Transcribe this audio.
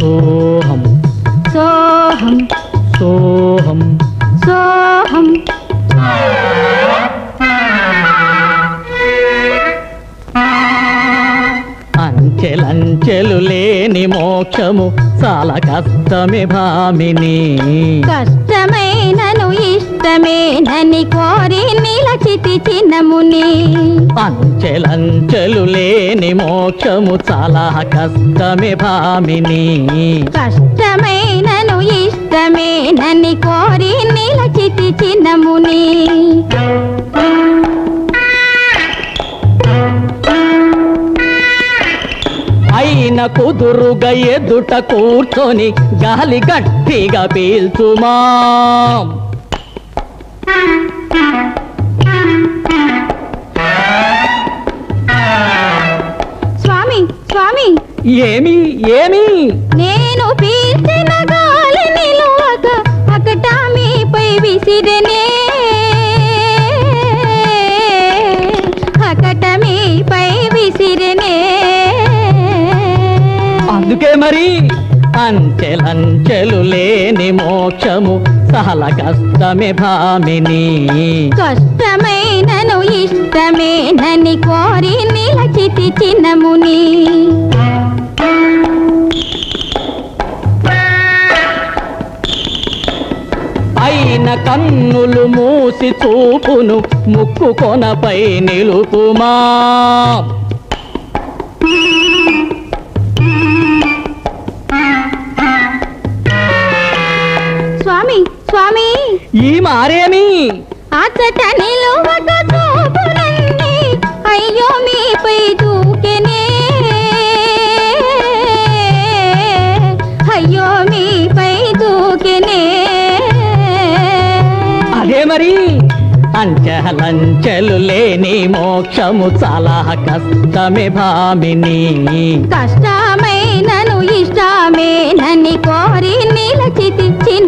సోహం. సోహం. సోహం. సోహం. అంచెలంచెలు లేని మోక్షము చాలా కష్టమే భామిని. కష్టమైనను ఇష్టమేనని కోరి నిలచితి చిన్నముని. అంచెలంచెలు లేని మోక్షము చాలా కష్టమే భామిని. కష్టమైనను ఇష్టమేనని కోరి నిలచితి చిన్నముని. అయిన కుదురుగా ఎదుట కూర్చొని గాలి గట్టిగా పీల్చుమా. స్వామి స్వామి. ఏమి ఏమి? నేను పీల్చిన అందుకే మరి అంచెలంచెలు లేని మోక్షము చాలా కష్టమే భామిని. కష్టమైనను ఇష్టమేనని కోరి నిలచితి చిన్నముని. అయిన కన్నులు మూసి చూపును ముక్కు కొనపై నిలుపుమా. స్వామి. ఈ మారేమి? అచ్చట నిలువక చూపునండి అయ్యో మీపై దూకెనే. అయ్యో మీపై దూకెనే. అదే మరి. అంచెలంచెలు లేని మోక్షము చాలా కష్టమే భామిని. కష్టమైనను ఇష్టమేనని కోరి నిలచితి చిన్నముని